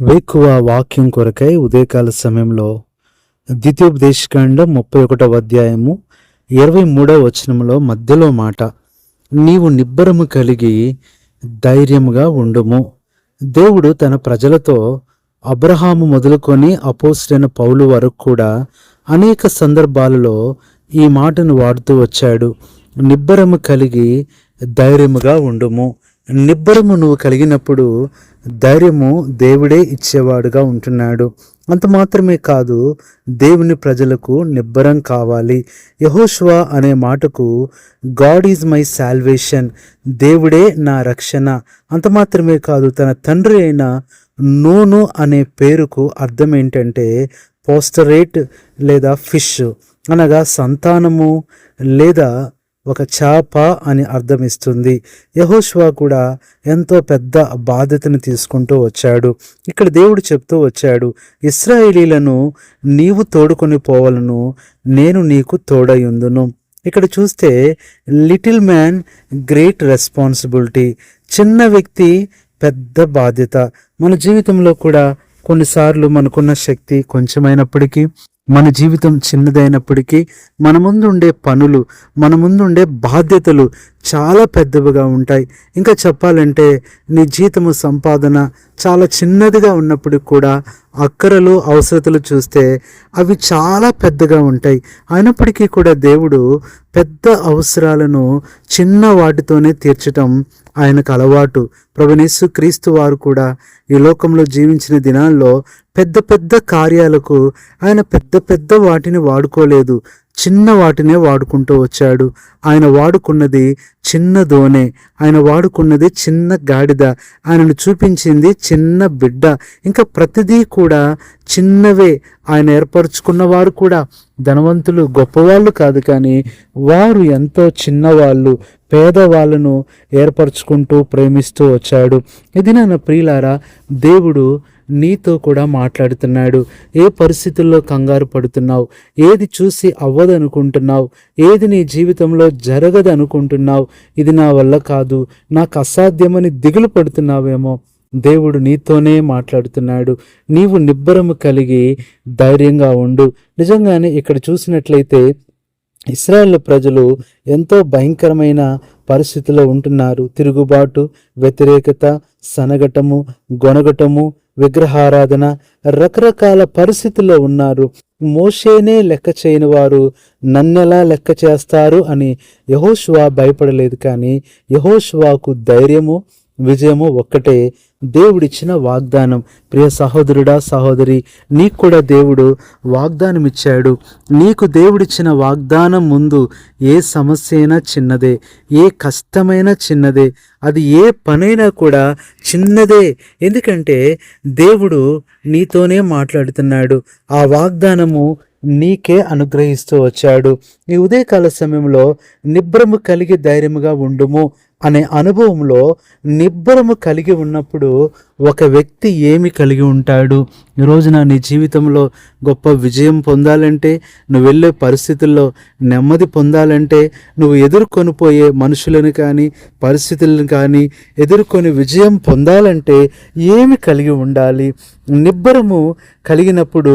వేకువ వాక్యం కొరకై ఉదయకాల సమయంలో ద్వితీయోపదేశకాండం ముప్పై ఒకటవ అధ్యాయము ఇరవై మూడవ వచనంలో మధ్యలో మాట నీవు నిబ్బరము కలిగి ధైర్యముగా ఉండుము. దేవుడు తన ప్రజలతో అబ్రహాము మొదలుకొని అపోస్టైన పౌలు వరకు కూడా అనేక సందర్భాలలో ఈ మాటను వాడుతూ వచ్చాడు. నిబ్బరము కలిగి ధైర్యముగా ఉండుము. నిబ్బరము నువ్వు కలిగినప్పుడు ధైర్యము దేవుడే ఇచ్చేవాడుగా ఉంటున్నాడు. అంత మాత్రమే కాదు దేవుని ప్రజలకు నిబ్బరం కావాలి. యహోష్వా అనే మాటకు గాడ్ ఈజ్ మై శాల్వేషన్ దేవుడే నా రక్షణ. అంత మాత్రమే కాదు తన తండ్రి అయిన నూను అనే పేరుకు అర్థం ఏంటంటే పోస్టరేట్ లేదా ఫిష్ అనగా సంతానము లేదా ఒక చాప అని అర్థమిస్తుంది. యహోష్వా కూడా ఎంతో పెద్ద బాధ్యతను తీసుకుంటూ వచ్చాడు. ఇక్కడ దేవుడు చెప్తూ వచ్చాడు ఇస్రాయేలీలను నీవు తోడుకొని పోవలను నేను నీకు తోడయుందును ఇక్కడ చూస్తే లిటిల్ మ్యాన్ గ్రేట్ రెస్పాన్సిబిలిటీ చిన్న వ్యక్తి పెద్ద బాధ్యత. మన జీవితంలో కూడా కొన్నిసార్లు మనకున్న శక్తి కొంచెమైనప్పటికీ మన జీవితం చిన్నదైనప్పటికీ మన ముందు ఉండే పనులు మన ముందు ఉండే బాధ్యతలు చాలా పెద్దవిగా ఉంటాయి. ఇంకా చెప్పాలంటే నీ జీతము సంపాదన చాలా చిన్నదిగా ఉన్నప్పటికి కూడా అక్కరలు అవసరతలు చూస్తే అవి చాలా పెద్దగా ఉంటాయి. అయినప్పటికీ కూడా దేవుడు పెద్ద అవసరాలను చిన్న వాటితోనే తీర్చటం ఆయనకు అలవాటు. ప్రభునేసు క్రీస్తు వారు కూడా ఈ లోకంలో జీవించిన దినాల్లో పెద్ద పెద్ద కార్యాలకు ఆయన పెద్ద పెద్ద వాటిని వాడుకోలేదు. చిన్న వాటినే వాడుకుంటూ వచ్చాడు. ఆయన వాడుకున్నది చిన్న దోనె ఆయన వాడుకున్నది చిన్న గాడిద. ఆయనను చూపించింది చిన్న బిడ్డ. ఇంకా ప్రతిదీ కూడా చిన్నవే. ఆయన ఏర్పరచుకున్న వారు కూడా ధనవంతులు గొప్పవాళ్ళు కాదు కానీ వారు ఎంతో చిన్నవాళ్ళు పేదవాళ్ళను ఏర్పరచుకుంటూ ప్రేమిస్తూ వచ్చాడు. ఇది నా ప్రియులారా దేవుడు నీతో కూడా మాట్లాడుతున్నాడు. ఏ పరిస్థితుల్లో కంగారు పడుతున్నావు? ఏది చూసి అవ్వదనుకుంటున్నావు? ఏది నీ జీవితంలో జరగదు అనుకుంటున్నావు ఇది నా వల్ల కాదు. నాకు అసాధ్యమని దిగులు పడుతున్నావేమో? దేవుడు నీతోనే మాట్లాడుతున్నాడు. నీవు నిబ్బరము కలిగి ధైర్యంగా ఉండు. నిజంగానే ఇక్కడ చూసినట్లయితే ఇస్రాయేల్ ప్రజలు ఎంతో భయంకరమైన పరిస్థితిలో ఉంటున్నారు. తిరుగుబాటు వ్యతిరేకత సనగటము గొనగటము విగ్రహారాధన రకరకాల పరిస్థితుల్లో ఉన్నారు. మోషేనే లెక్క చేయని వారు నన్నెలా లెక్క చేస్తారు అని యహోష్వా భయపడలేదు కానీ యహోష్వాకు ధైర్యము విజయము ఒక్కటే. దేవుడిచ్చిన వాగ్దానం. ప్రియ సహోదరుడా సహోదరి నీకు కూడా దేవుడు వాగ్దానం ఇచ్చాడు నీకు దేవుడిచ్చిన వాగ్దానం ముందు ఏ సమస్య అయినా చిన్నదే ఏ కష్టమైనా చిన్నదే అది ఏ పనైనా కూడా చిన్నదే. ఎందుకంటే దేవుడు నీతోనే మాట్లాడుతున్నాడు. ఆ వాగ్దానము నీకే అనుగ్రహిస్తూ వచ్చాడు. ఈ ఉదయకాల సమయంలో నిబ్రము కలిగి ధైర్యముగా ఉండుము. అనే అనుభవంలో నిబ్బరము కలిగి ఉన్నప్పుడు ఒక వ్యక్తి ఏమి కలిగి ఉంటాడు? ఈ నీ జీవితంలో గొప్ప విజయం పొందాలంటే నువ్వు వెళ్ళే పరిస్థితుల్లో నెమ్మది పొందాలంటే నువ్వు ఎదుర్కొని పోయే మనుషులను కానీ పరిస్థితులను కానీ ఎదుర్కొని విజయం పొందాలంటే ఏమి కలిగి ఉండాలి? నిబ్బరము కలిగినప్పుడు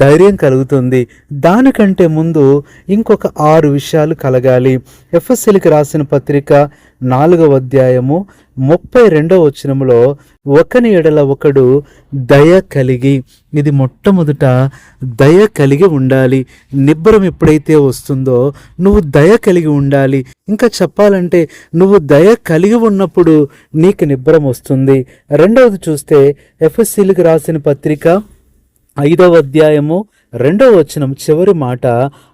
ధైర్యం కలుగుతుంది. దానికంటే ముందు ఇంకొక ఆరు విషయాలు కలగాలి. ఎఫ్ఎస్ఎల్కి రాసిన పత్రిక నాలుగవ అధ్యాయము ముప్పై రెండవ వచనములో ఒకని ఎడల ఒకడు దయ కలిగి ఇది మొట్టమొదట దయ కలిగి ఉండాలి. నిబ్బరం ఎప్పుడైతే వస్తుందో నువ్వు దయ కలిగి ఉండాలి. ఇంకా చెప్పాలంటే నువ్వు దయ కలిగి ఉన్నప్పుడు నీకు నిబ్బరం వస్తుంది. రెండవది చూస్తే ఎఫ్ఎస్సీలకు రాసిన పత్రిక ఐదవ అధ్యాయము రెండవ వచనం చివరి మాట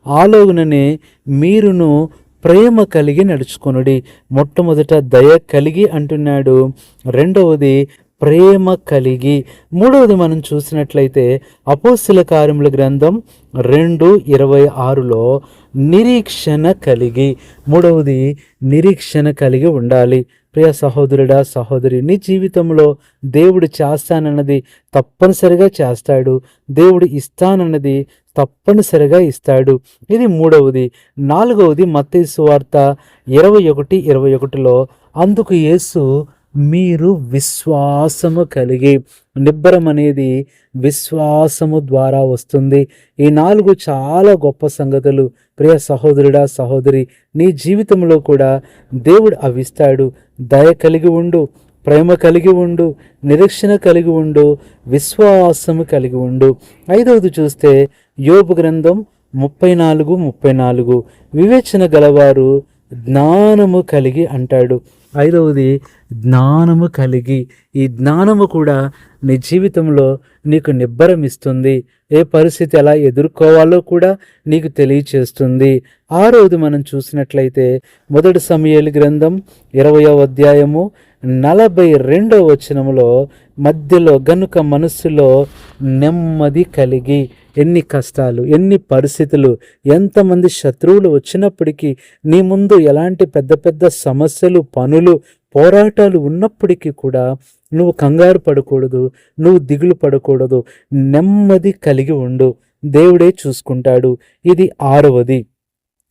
ఆలోగుననే మీరును ప్రేమ కలిగి నడుచుకొనుడి. మొట్టమొదట దయ కలిగి అంటున్నాడు. రెండవది ప్రేమ కలిగి. మూడవది మనం చూసినట్లయితే అపోస్తుల కార్యముల గ్రంథం రెండు ఇరవై ఆరులో నిరీక్షణ కలిగి. మూడవది నిరీక్షణ కలిగి ఉండాలి. ప్రియ సహోదరుడా సహోదరి నీ జీవితంలో దేవుడు చేస్తానన్నది తప్పనిసరిగా చేస్తాడు. దేవుడు ఇస్తానన్నది తప్పనిసరిగా ఇస్తాడు. ఇది మూడవది. నాలుగవది మత్తయి వార్త ఇరవై ఒకటి ఇరవై ఒకటిలో అందుకు యేసు మీరు విశ్వాసము కలిగి నిబ్బరం అనేది విశ్వాసము ద్వారా వస్తుంది. ఈ నాలుగు చాలా గొప్ప సంగతులు. ప్రియ సహోదరుడా సహోదరి నీ జీవితంలో కూడా దేవుడు అవిస్తాడు దయ కలిగి ఉండు. ప్రేమ కలిగి ఉండు నిరీక్షణ కలిగి ఉండు విశ్వాసము కలిగి ఉండు. ఐదవది చూస్తే యోబు గ్రంథం ముప్పై నాలుగు ముప్పై నాలుగు వివేచన గలవారు జ్ఞానము కలిగి అంటాడు. ఐదవది జ్ఞానము కలిగి. ఈ జ్ఞానము కూడా నీ జీవితంలో నీకు నిబ్బరం ఇస్తుంది. ఏ పరిస్థితి ఎలా ఎదుర్కోవాలో కూడా నీకు తెలియచేస్తుంది. ఆరవది మనం చూసినట్లయితే మొదటి సమయాలు గ్రంథం ఇరవయో అధ్యాయము నలభై రెండో వచనములో మధ్యలో గనుక మనస్సులో నెమ్మది కలిగి ఎన్ని కష్టాలు ఎన్ని పరిస్థితులు ఎంతమంది శత్రువులు వచ్చినప్పటికీ నీ ముందు ఎలాంటి పెద్ద పెద్ద సమస్యలు పనులు పోరాటాలు ఉన్నప్పటికీ కూడా నువ్వు కంగారు పడకూడదు నువ్వు దిగులు పడకూడదు నెమ్మది కలిగి ఉండు. దేవుడే చూసుకుంటాడు. ఇది ఆరవది.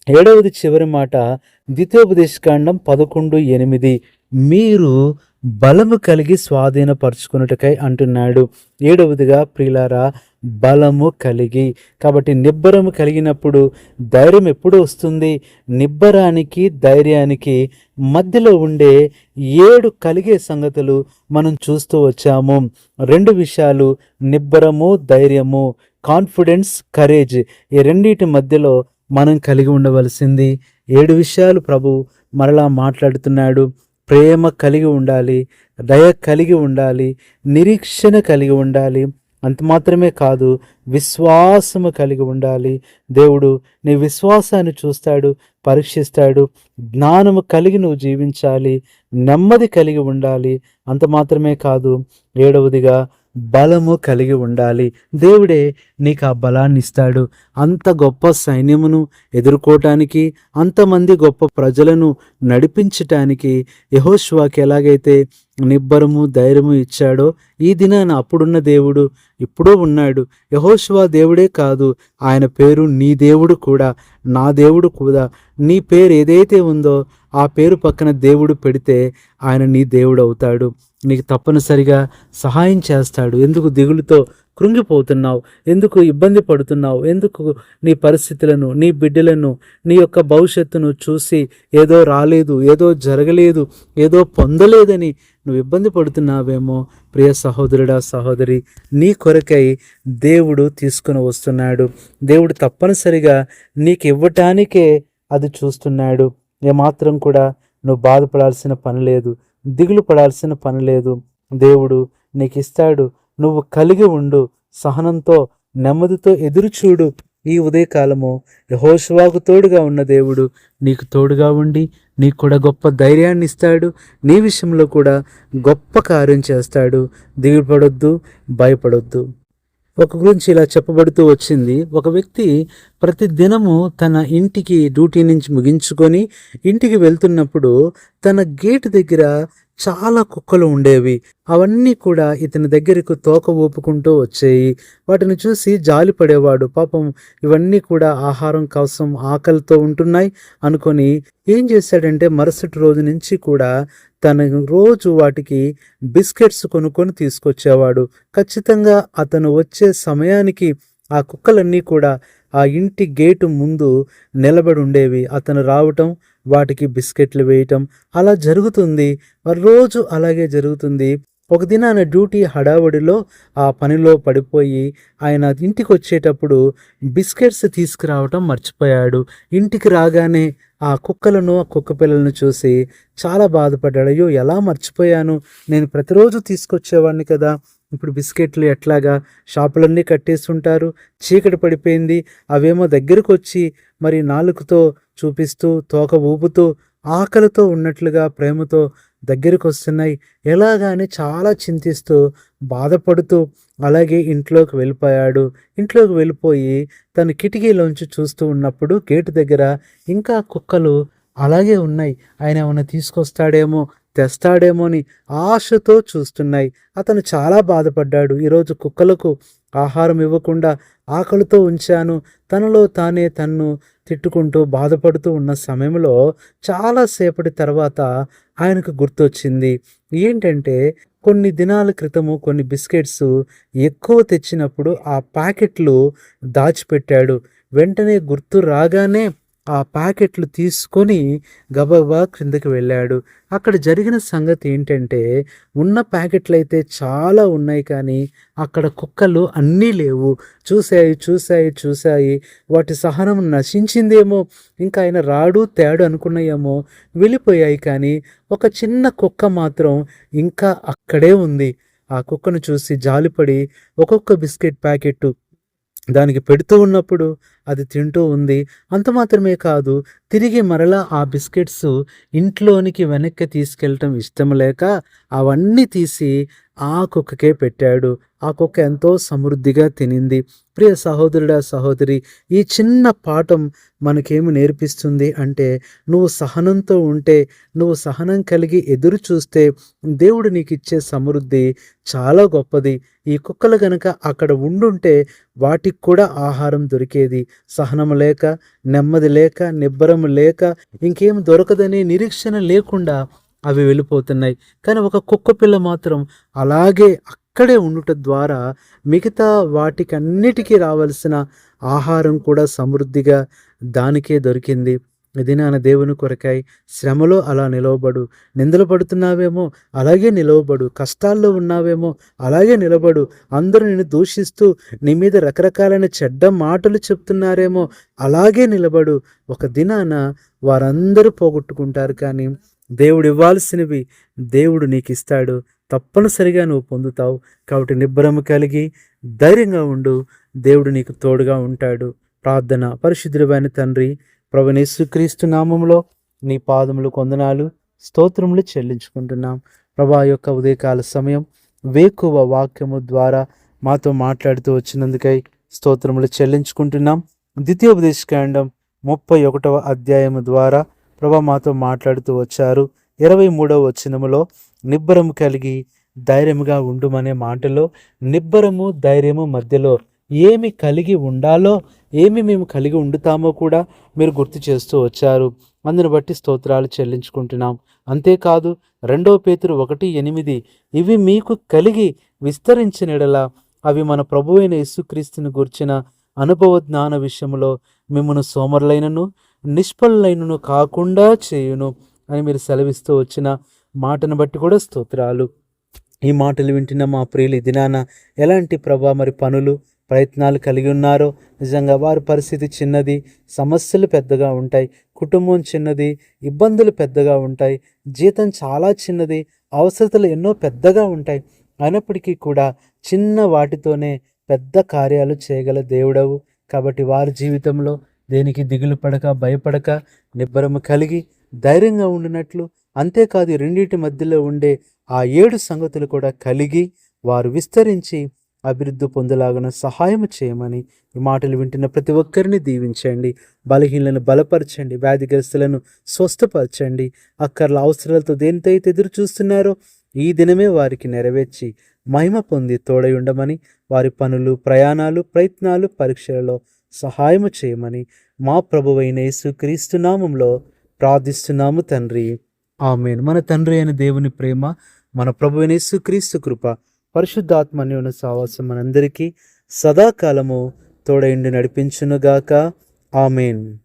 ఏడవది చివరి మాట ద్వితీయోపదేశకాండం పదకొండు ఎనిమిది. మీరు బలము కలిగి స్వాధీనపరుచుకున్నటకై అంటున్నాడు. ఏడవదిగా ప్రియులారా బలము కలిగి. కాబట్టి నిబ్బరము కలిగినప్పుడు ధైర్యం ఎప్పుడు వస్తుంది? నిబ్బరానికి ధైర్యానికి మధ్యలో ఉండే ఏడు కలిగే సంగతులు మనం చూస్తూ వచ్చాము. రెండు విషయాలు నిబ్బరము ధైర్యము కాన్ఫిడెన్స్ కరేజ్ ఈ రెండింటి మధ్యలో మనం కలిగి ఉండవలసింది. ఏడు విషయాలు ప్రభు మరలా మాట్లాడుతున్నాడు. ప్రేమ కలిగి ఉండాలి దయ కలిగి ఉండాలి నిరీక్షణ కలిగి ఉండాలి. అంత మాత్రమే కాదు విశ్వాసము కలిగి ఉండాలి. దేవుడు నీ విశ్వాసాన్ని చూస్తాడు పరీక్షిస్తాడు. జ్ఞానము కలిగి నువ్వు జీవించాలి నెమ్మది కలిగి ఉండాలి. అంత మాత్రమే కాదు ఏడవదిగా బలము కలిగి ఉండాలి. దేవుడే నీకు ఆ బలాన్ని ఇస్తాడు అంత గొప్ప సైన్యమును ఎదుర్కోవటానికి అంతమంది గొప్ప ప్రజలను నడిపించటానికి యహోష్వాకి ఎలాగైతే నిబ్బరము ధైర్యము ఇచ్చాడో ఈ దినాన అప్పుడున్న దేవుడు ఇప్పుడు ఉన్నాడు. యహోశివా దేవుడే కాదు ఆయన పేరు నీ దేవుడు కూడా నా దేవుడు కూడా. నీ పేరు ఏదైతే ఉందో ఆ పేరు పక్కన దేవుడు పెడితే ఆయన నీ దేవుడు అవుతాడు. నీకు తప్పనిసరిగా సహాయం చేస్తాడు. ఎందుకు దిగులుతో కృంగిపోతున్నావు? ఎందుకు ఇబ్బంది పడుతున్నావు? ఎందుకు నీ పరిస్థితులను నీ బిడ్డలను నీ యొక్క భవిష్యత్తును చూసి ఏదో రాలేదు ఏదో జరగలేదు ఏదో పొందలేదని నువ్వు ఇబ్బంది పడుతున్నావేమో ప్రియ సహోదరుడా సహోదరి నీ కొరకై దేవుడు తీసుకుని వస్తున్నాడు. దేవుడు తప్పనిసరిగా నీకు ఇవ్వటానికే అది చూస్తున్నాడు. ఏమాత్రం కూడా నువ్వు బాధపడాల్సిన పని లేదు దిగులు పడాల్సిన పని లేదు. దేవుడు నీకు ఇస్తాడు. నువ్వు కలిగి ఉండు సహనంతో నెమ్మదితో ఎదురు చూడు. ఈ ఉదయకాలము యహోషువాకు తోడుగా ఉన్న దేవుడు నీకు తోడుగా ఉండి నీకు కూడా గొప్ప ధైర్యాన్ని ఇస్తాడు. నీ విషయంలో కూడా గొప్ప కార్యం చేస్తాడు. దిగుపడొద్దు భయపడొద్దు. ఒక గురించి ఇలా చెప్పబడుతూ వచ్చింది. ఒక వ్యక్తి ప్రతి దినము తన ఇంటికి డ్యూటీ నుంచి ముగించుకొని ఇంటికి వెళ్తున్నప్పుడు తన గేట్ దగ్గర చాలా కుక్కలు ఉండేవి. అవన్నీ కూడా ఇతని దగ్గరకు తోక ఊపుకుంటూ వచ్చేయి. వాటిని చూసి జాలి పడేవాడు. పాపం ఇవన్నీ కూడా ఆహారం కోసం ఆకలితో ఉంటున్నాయి అనుకొని ఏం చేశాడంటే మరుసటి రోజు నుంచి కూడా తన రోజు వాటికి బిస్కెట్స్ కొనుక్కొని తీసుకొచ్చేవాడు. ఖచ్చితంగా అతను వచ్చే సమయానికి ఆ కుక్కలన్నీ కూడా ఆ ఇంటి గేటు ముందు నిలబడి ఉండేవి అతను రావటం వాటికి బిస్కెట్లు వేయటం అలా జరుగుతుంది. రోజు అలాగే జరుగుతుంది. ఒక దినాన డ్యూటీ హడావుడిలో ఆ పనిలో పడిపోయి ఆయన ఇంటికి వచ్చేటప్పుడు బిస్కెట్స్ తీసుకురావటం మర్చిపోయాడు. ఇంటికి రాగానే ఆ కుక్కలను ఆ కుక్క పిల్లలను చూసి చాలా బాధపడ్డాడు. అయ్యో ఎలా మర్చిపోయాను? నేను ప్రతిరోజు తీసుకొచ్చేవాడిని కదా. ఇప్పుడు బిస్కెట్లు ఎట్లాగా షాపులన్నీ కట్టేస్తుంటారు. చీకటి పడిపోయింది. అవేమో దగ్గరకు వచ్చి మరి నాలుకతో చూపిస్తూ తోక ఊపుతూ ఆకలితో ఉన్నట్లుగా ప్రేమతో దగ్గరికి వస్తున్నాయి ఎలాగాని చాలా చింతిస్తూ బాధపడుతూ అలాగే ఇంట్లోకి వెళ్ళిపోయాడు. ఇంట్లోకి వెళ్ళిపోయి తన కిటికీలోంచి చూస్తూ ఉన్నప్పుడు గేటు దగ్గర ఇంకా కుక్కలు అలాగే ఉన్నాయి. ఆయన ఏమైనా తీసుకొస్తాడేమో తెస్తాడేమో అని ఆశతో చూస్తున్నాయి. అతను చాలా బాధపడ్డాడు. ఈరోజు కుక్కలకు ఆహారం ఇవ్వకుండా ఆకలితో ఉంచాను. తనలో తానే తన్ను తిట్టుకుంటూ బాధపడుతూ ఉన్న సమయంలో చాలాసేపటి తర్వాత ఆయనకు గుర్తొచ్చింది. ఏంటంటే కొన్ని దినాల క్రితము కొన్ని బిస్కెట్స్ ఎక్కువ తెచ్చినప్పుడు ఆ ప్యాకెట్లు దాచిపెట్టాడు. వెంటనే గుర్తు రాగానే ఆ ప్యాకెట్లు తీసుకొని గబగబా క్రిందకి వెళ్ళాడు. అక్కడ జరిగిన సంగతి ఏంటంటే ఉన్న ప్యాకెట్లు అయితే చాలా ఉన్నాయి కానీ అక్కడ కుక్కలు అన్నీ లేవు. చూశాయి చూశాయి చూశాయి. వాటి సహనం నశించిందేమో ఇంకా ఆయన రాడు తేడు అనుకున్నాయేమో వెళ్ళిపోయాయి కానీ ఒక చిన్న కుక్క మాత్రం ఇంకా అక్కడే ఉంది. ఆ కుక్కను చూసి జాలిపడి ఒక్కొక్క బిస్కెట్ ప్యాకెట్ దానికి పెడుతూ ఉన్నప్పుడు అది తింటూ ఉంది. అంత మాత్రమే కాదు తిరిగి మరలా ఆ బిస్కెట్స్ ఇంట్లోనికి వెనక్కి తీసుకెళ్ళటం ఇష్టం లేక అవన్నీ తీసి ఆ కుక్కకే పెట్టాడు. ఆ కుక్క ఎంతో సమృద్ధిగా తినింది. ప్రియ సహోదరుడా సహోదరి ఈ చిన్న పాఠం మనకేమి నేర్పిస్తుంది అంటే నువ్వు సహనంతో ఉంటే నువ్వు సహనం కలిగి ఎదురు చూస్తే దేవుడు నీకు ఇచ్చే సమృద్ధి చాలా గొప్పది. ఈ కుక్కలు గనక అక్కడ ఉండుంటే వాటికి కూడా ఆహారం దొరికేది. సహనం లేక నెమ్మది లేక నిబ్బరం లేక ఇంకేం దొరకదనే నిరీక్షణ లేకుండా అవి వెళ్ళిపోతున్నాయి. కానీ ఒక కుక్క పిల్ల మాత్రం అలాగే అక్కడే ఉండుట ద్వారా మిగతా వాటికన్నిటికీ రావాల్సిన ఆహారం కూడా సమృద్ధిగా దానికే దొరికింది. ఇది నాన్న దేవుని కొరకై శ్రమలో అలా నిలవబడు. నిందలు పడుతున్నావేమో అలాగే నిలవబడు. కష్టాల్లో ఉన్నావేమో అలాగే నిలబడు. అందరూ నిన్ను దూషిస్తూ నీ మీద రకరకాలైన చెడ్డ మాటలు చెప్తున్నారేమో అలాగే నిలబడు. ఒక దినాన వారందరూ పోగొట్టుకుంటారు కానీ దేవుడు ఇవ్వాల్సినవి దేవుడు నీకు ఇస్తాడు తప్పనిసరిగా నువ్వు పొందుతావు. కాబట్టి నిబ్బరము కలిగి ధైర్యంగా ఉండు. దేవుడు నీకు తోడుగా ఉంటాడు. ప్రార్థన. పరిశుద్ధుడైన తండ్రి ప్రభునేసుక్రీస్తు నామంలో నీ పాదములు కొందనాలు స్తోత్రములు చెల్లించుకుంటున్నాం. ప్రభా యొక్క ఉదయకాల సమయం వేకువ వాక్యము ద్వారా మాతో మాట్లాడుతూ వచ్చినందుకై స్తోత్రములు చెల్లించుకుంటున్నాం. ద్వితీయోపదేశకాండం ముప్పై ఒకటవ అధ్యాయము ద్వారా ప్రభా మాతో మాట్లాడుతూ వచ్చారు. ఇరవై మూడవ వచనములో నిబ్బరము కలిగి ధైర్యముగా ఉండుమనే మాటలో నిబ్బరము ధైర్యము మధ్యలో ఏమి కలిగి ఉండాలో ఏమి మేము కలిగి ఉండుతామో కూడా మీరు గుర్తు చేస్తూ వచ్చారు. అందుని బట్టి స్తోత్రాలు చెల్లించుకుంటున్నాం. అంతేకాదు రెండో పేతురు ఒకటి ఎనిమిది ఇవి మీకు కలిగి విస్తరించినడలా అవి మన ప్రభు అయిన యేసుక్రీస్తుని గుర్చిన అనుభవ జ్ఞాన విషయంలో మిమ్మను సోమరులైనను నిష్ఫలైనను కాకుండా చేయును అని మీరు సెలవిస్తూ వచ్చిన మాటను బట్టి కూడా స్తోత్రాలు. ఈ మాటలు వింటున్న మా ప్రియులు ఈ దినాన ఎలాంటి ప్రభా మరి పనులు ప్రయత్నాలు కలిగి ఉన్నారో? నిజంగా వారి పరిస్థితి చిన్నది సమస్యలు పెద్దగా ఉంటాయి కుటుంబం చిన్నది ఇబ్బందులు పెద్దగా ఉంటాయి జీతం చాలా చిన్నది అవసరతలు ఎన్నో పెద్దగా ఉంటాయి. అయినప్పటికీ కూడా చిన్న వాటితోనే పెద్ద కార్యాలు చేయగల దేవుడవు. కాబట్టి వారి జీవితంలో దేనికి దిగులు పడక భయపడక నిబ్బరము కలిగి ధైర్యంగా ఉండినట్లు అంతేకాదు రెండింటి మధ్యలో ఉండే ఆ ఏడు సంగతులు కూడా కలిగి వారు విస్తరించి అభివృద్ధి పొందలాగిన సహాయం చేయమని ఈ మాటలు వింటున్న ప్రతి ఒక్కరిని దీవించండి. బలహీనలను బలపరచండి. వ్యాధిగ్రస్తులను స్వస్థపరచండి. అక్కర్ల అవసరాలతో దేనితైతే ఎదురు చూస్తున్నారో ఈ దినమే వారికి నెరవేర్చి మహిమ పొంది తోడై ఉండమని వారి పనులు ప్రయాణాలు ప్రయత్నాలు పరీక్షలలో సహాయము చేయమని మా ప్రభువైన యేసుక్రీస్తు నామంలో ప్రార్థిస్తున్నాము తండ్రి. ఆమెన్. మన తండ్రి అయిన దేవుని ప్రేమ మన ప్రభువైన యేసుక్రీస్తు కృప పరిశుద్ధాత్మ ఉన్న సావాసం మనందరికీ సదాకాలము తోడైండి నడిపించునుగాక. ఆమెన్.